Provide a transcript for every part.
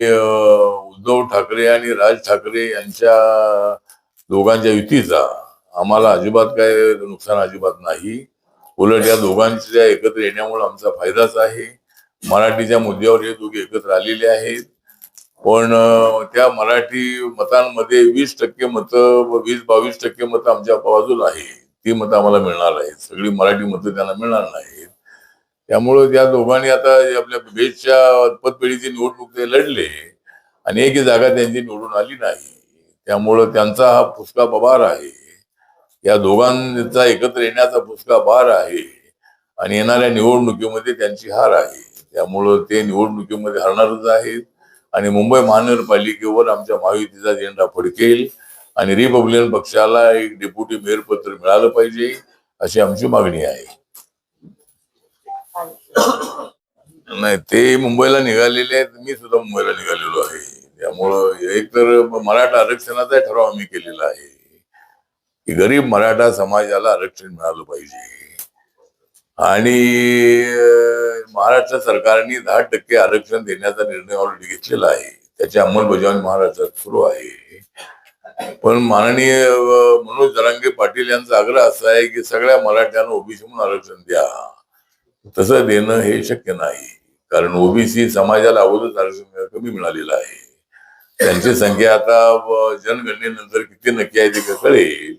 उद्धव ठाकरे आणि राज ठाकरे यांच्या दोघांच्या युतीचा आम्हाला अजिबात काय नुकसान अजिबात नाही. उलट या दोघांच्या एकत्र येण्यामुळे आमचा फायदाच आहे. मराठीच्या मुद्द्यावर हे दोघे एकत्र आलेले आहेत. पण त्या मराठी मतांमध्ये वीस टक्के मतं वीस बावीस टक्के मतं आमच्या बाजूला आहे. ती मतं आम्हाला मिळणार आहेत. सगळी मराठी मतं त्यांना मिळणार नाहीत. त्यामुळं त्या दोघांनी आता आपल्या बेस्टच्या पतपेढीची निवडणूक ते लढले आणि एकही जागा त्यांची निवडून आली नाही. त्यामुळं त्यांचा हा फुसका बबार आहे. या दोघांचा एकत्र येण्याचा फुसका बार आहे. आणि येणाऱ्या निवडणुकीमध्ये त्यांची हार आहे. त्यामुळं ते निवडणुकीमध्ये हरणारच आहेत. आणि मुंबई महानगरपालिकेवर आमच्या महायुतीचा झेंडा फडकेल आणि रिपब्लिकन पक्षाला एक डेप्युटी मेयर पत्र मिळालं पाहिजे अशी आमची मागणी आहे. नाही ते मुंबईला निघालेले आहेत मी सुद्धा मुंबईला निघालेलो आहे. त्यामुळं एक तर मराठा आरक्षणाचा ठराव आम्ही केलेला आहे. की गरीब मराठा समाजाला आरक्षण मिळालं पाहिजे. आणि महाराष्ट्र सरकारने दहा टक्के आरक्षण देण्याचा निर्णय ऑलरेडी घेतलेला आहे. त्याची अंमलबजावणी महाराष्ट्रात सुरू आहे. पण माननीय मनोज जरांगे पाटील यांचा आग्रह असा आहे की सगळ्या मराठ्यांना ओबीसी म्हणून आरक्षण द्या. तसं देणं हे शक्य नाही. कारण ओबीसी समाजाला अगोदर आरक्षण कमी मिळालेलं आहे. त्यांची संख्या आता जनगणनेनंतर किती नक्की आहे ते कळेल.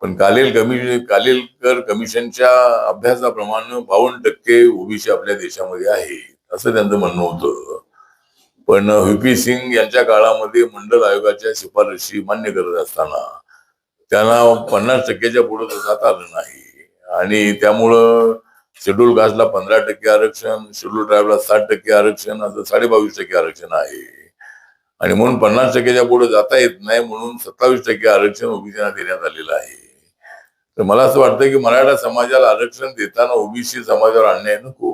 पण कालेल कमी कालेलकर कमिशनच्या अभ्यासाप्रमाणे बावन्न टक्के ओबीसी आपल्या देशामध्ये आहे. असं त्यांचं म्हणणं होतं. पण व्हीपी सिंग यांच्या काळामध्ये मंडल आयोगाच्या शिफारशी मान्य करत असताना त्यांना पन्नास टक्क्याच्या पुढे जाता आलं नाही. आणि त्यामुळं शेड्यूल कास्टला पंधरा टक्के आरक्षण शेड्यूल ट्राईबला साठ टक्के आरक्षण असं साडेबावीस टक्के आरक्षण आहे. आणि म्हणून पन्नास टक्क्याच्या पुढे जाता येत नाही म्हणून सत्तावीस टक्के आरक्षण ओबीसीना देण्यात आलेलं आहे. तर मला असं वाटतं की मराठा समाजाला आरक्षण देताना ओबीसी समाजावर अन्याय नको.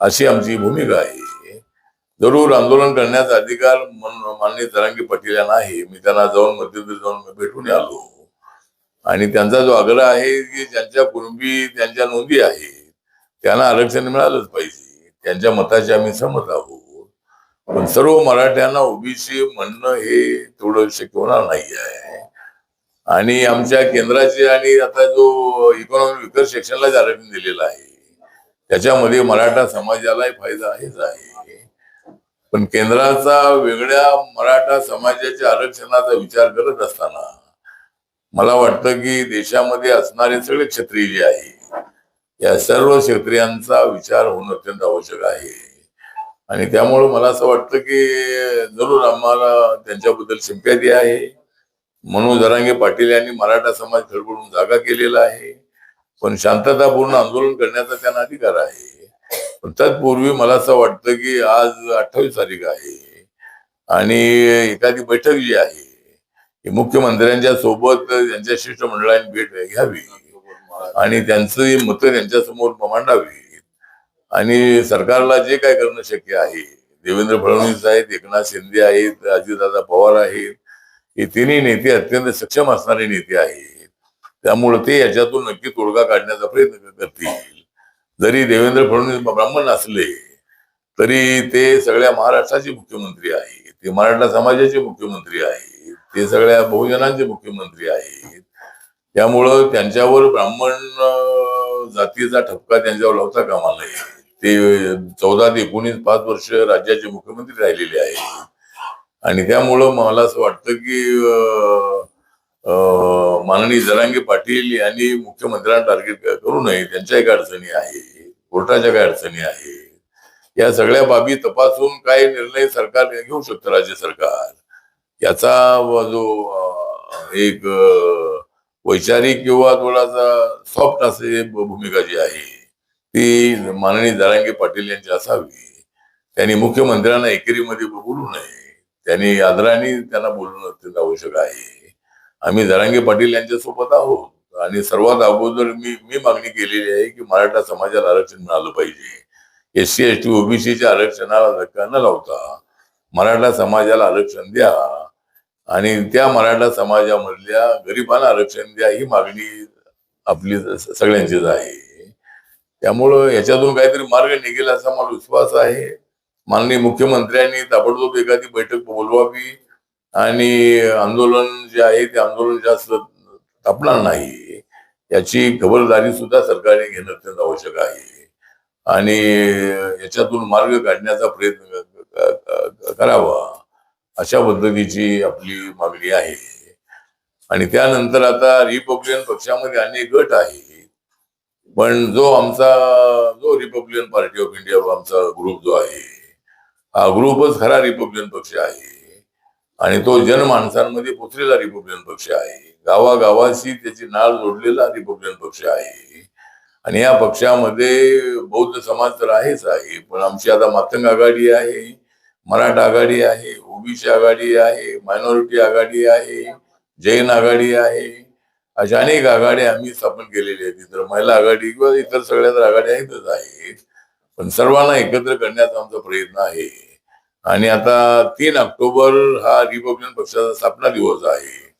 अशी आमची भूमिका आहे. जरूर आंदोलन करण्याचा अधिकार माननीय जरांगी पाटील यांना आहे. मी त्यांना जाऊन मध्यंतरी जाऊन भेटून आलो. आणि त्यांचा जो आग्रह आहे की ज्यांच्या कुटुंबी त्यांच्या नोंदी आहेत त्यांना आरक्षण मिळालंच पाहिजे. त्यांच्या मताशी आम्ही सहमत आहोत. पण सर्व मराठ्यांना ओबीसी म्हणणं हे थोडं शक्य होणार नाही आहे. आणि आमच्या केंद्राचे आणि आता जो इकॉनॉमिक विकास सेक्शनला आरक्षण दिलेलं आहे त्याच्यामध्ये मराठा समाजालाही फायदा आहेच आहे. पण केंद्राचा वेगळ्या मराठा समाजाच्या आरक्षणाचा विचार करत असताना मला वाटतं की देशामध्ये असणारे सगळे क्षत्रिय जे आहे या सर्व क्षेत्रियांचा विचार होणं अत्यंत आवश्यक आहे. आणि त्यामुळं मला असं वाटतं की जरूर आम्हाला त्यांच्याबद्दल सिंपॅथी आहे. म्हणून जरांगे पाटील यांनी मराठा समाज खडबडून जागा केलेला आहे. पण शांततापूर्ण आंदोलन करण्याचा त्यांना अधिकार आहे. पण तत्पूर्वी मला असं वाटतं की आज अठ्ठावीस तारीख आहे. आणि एखादी बैठक जी आहे ही मुख्यमंत्र्यांच्या सोबत त्यांच्या शिष्टमंडळाने भेट घ्यावी आणि त्यांची मतं त्यांच्यासमोर मांडावी आणि सरकारला जे काय करणं शक्य आहे देवेंद्र फडणवीस आहेत एकनाथ शिंदे आहेत अजितदादा पवार आहेत हे तिन्ही नेते अत्यंत सक्षम असणारे नेते आहेत. त्यामुळे ते याच्यातून नक्की तोडगा काढण्याचा प्रयत्न करतील. जरी देवेंद्र फडणवीस ब्राह्मण असले तरी ते सगळ्या महाराष्ट्राचे मुख्यमंत्री आहेत ते मराठा समाजाचे मुख्यमंत्री आहेत ते सगळ्या बहुजनांचे मुख्यमंत्री आहेत त्यामुळं त्यांच्यावर ब्राह्मण जातीचा ठपका त्यांच्यावर लावता कामा नये. ते चौदा ते एकोणीस पाच वर्ष राज्याचे मुख्यमंत्री राहिलेले आहेत आणि त्यामुळं मला असं वाटतं की माननीय जरांगे पाटील यांनी मुख्यमंत्र्यांना टार्गेट करू नये. त्यांच्या एक अडचणी आहे कोर्टाच्या काही अडचणी आहेत या सगळ्या बाबी तपासून काय निर्णय सरकार घेऊ शकतं राज्य सरकार? याचा जो एक वैचारिक किंवा थोडासा सॉफ्ट असे भूमिका जी आहे ती माननीय जरांगे पाटील यांची असावी. त्यांनी मुख्यमंत्र्यांना एकेरीमध्ये बोलू नये. त्यांनी आदराने त्यांना बोलणं अत्यंत आवश्यक आहे. आम्ही जरांगे पाटील यांच्या सोबत आहोत. आणि सर्वात अगोदर मी मी मागणी केलेली आहे की मराठा समाजाला आरक्षण मिळालं पाहिजे. एस सी एस टी ओबीसीच्या आरक्षणाला धक्का न लावता मराठा समाजाला आरक्षण द्या. आणि त्या मराठा समाजामधल्या गरिबांना आरक्षण द्या ही मागणी आपली सगळ्यांचीच आहे. त्यामुळं याच्यातून काहीतरी मार्ग निघेल असा मला विश्वास आहे. माननीय मुख्यमंत्र्यांनी ताबडतोब एखादी बैठक बोलवावी आणि आंदोलन जे आहे ते आंदोलन जास्त तापणार नाही. याची खबरदारी सुद्धा सरकारने घेणं अत्यंत आवश्यक आहे. आणि याच्यातून मार्ग काढण्याचा प्रयत्न करावा. अशा पद्धतीची आपली मागणी आहे. आणि त्यानंतर आता रिपब्लिकन पक्षामध्ये अनेक गट आहे पण जो आमचा जो रिपब्लिकन पार्टी ऑफ इंडिया आमचा ग्रुप जो आहे हा ग्रुपच खरा रिपब्लिकन पक्ष आहे. आणि तो जनमानसांमध्ये पोचलेला रिपब्लिकन पक्ष आहे. गावागावाशी त्याची नाळ जोडलेला रिपब्लिकन पक्ष आहे. आणि या पक्षामध्ये बौद्ध समाज तर आहेच आहे पण आमची आता मातंग आघाडी आहे. मराठा आघाडी आहे ओबीसी आघाडी आहे मायनॉरिटी आघाडी आहे जैन आघाडी आहे. अशा अनेक आघाड्या आम्ही स्थापन केलेल्या आहेत. इतर महिला आघाडी किंवा इतर सगळ्या तर आघाड्या आहेतच आहेत. पण सर्वांना एकत्र करण्याचा आमचा प्रयत्न आहे. आणि आता तीन ऑक्टोबर हा रिपब्लिकन पक्षाचा स्थापना दिवस आहे.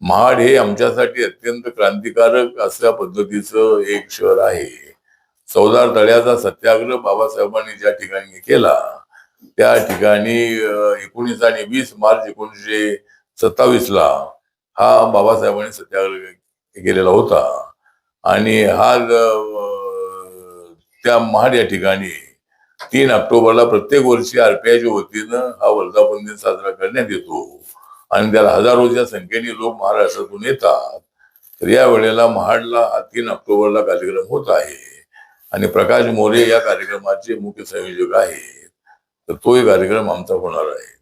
महाड हे आमच्यासाठी अत्यंत क्रांतिकारक अशा पद्धतीचं एक शहर आहे. चौदार तळ्याचा सत्याग्रह बाबासाहेबांनी ज्या ठिकाणी केला त्या ठिकाणी एकोणीस आणि वीस मार्च एकोणीसशे सत्तावीस ला हा बाबासाहेबांनी सत्याग्रह केलेला होता. आणि हा त्या महाड या ठिकाणी तीन ऑक्टोबरला प्रत्येक वर्षी आरपीआयच्या वतीनं हा वर्धापन दिन साजरा करण्यात येतो. आणि त्याला हजारोच्या संख्येने लोक महाराष्ट्रातून येतात. तर या वेळेला महाडला हा तीन ऑक्टोबरला कार्यक्रम होत आहे. आणि प्रकाश मोरे या कार्यक्रमाचे मुख्य संयोजक आहेत. तर तोही कार्यक्रम आमचा होणार आहे.